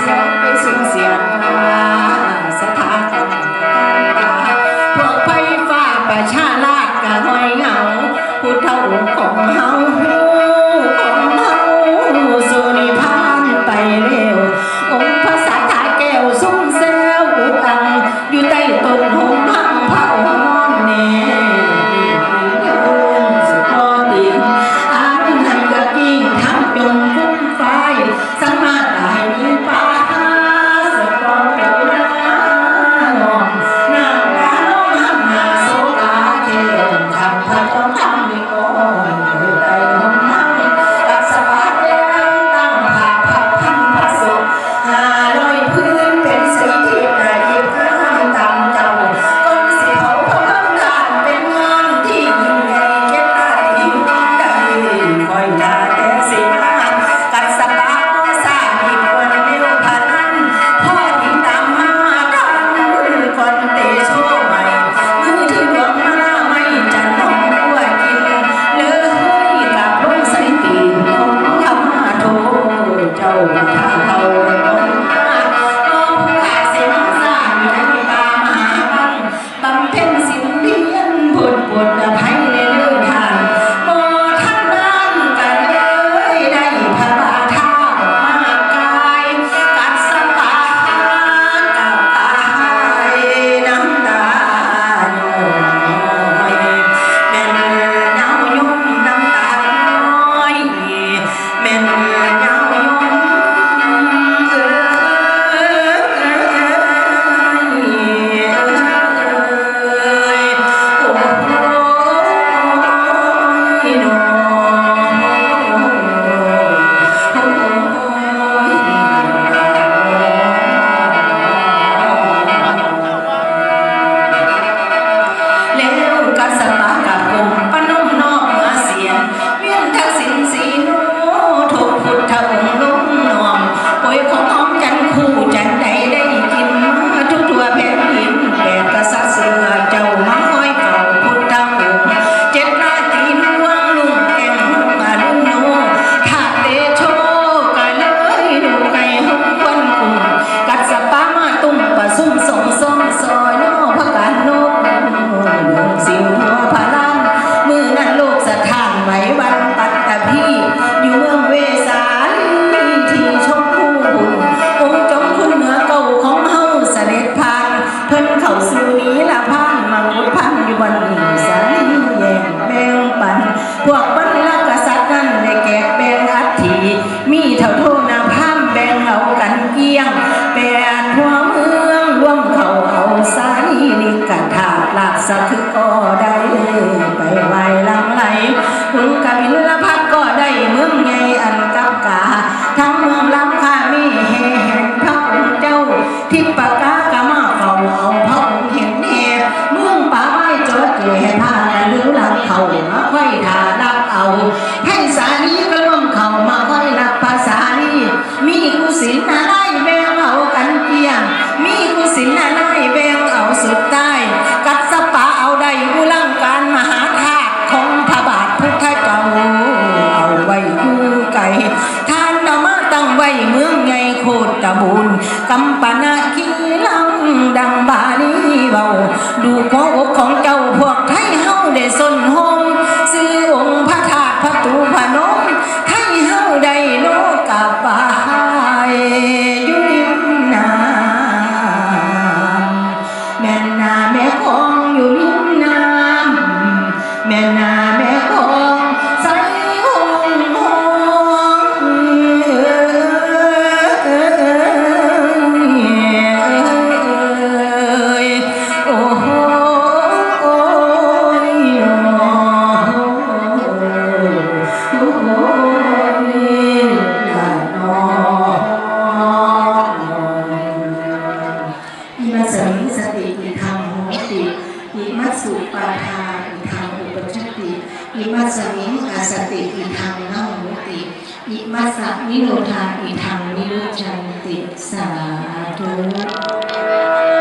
gracias. กันถาดลากสักก็ได้ไปไหวลังไหลลุงกะบินละพักก็ได้เมืองใหอันกับกา ทั้งเมืองลำคามีแห่งพระองค์เจ้า ทิปกากามาเขาเอาพระองค์เห็นเหตุเมืองป่าไม้จระเข้พานหรือหลังเขามาไข่ถาดักเอาให้สาลีก็ล่วงเขามาไวยรักภาษาลีมีกุศินา บูนกำปนาคีลังดังบาลีเบาดูของอของ สุโขนิลานอนอิมัมสติอิธรมโหติอิมัสุปาทาอิธรมอุปชติอิมัสมิอาสติอิธรมาโหติอิมัสสมิโนธาอิธรมนิโรจันติสาธุ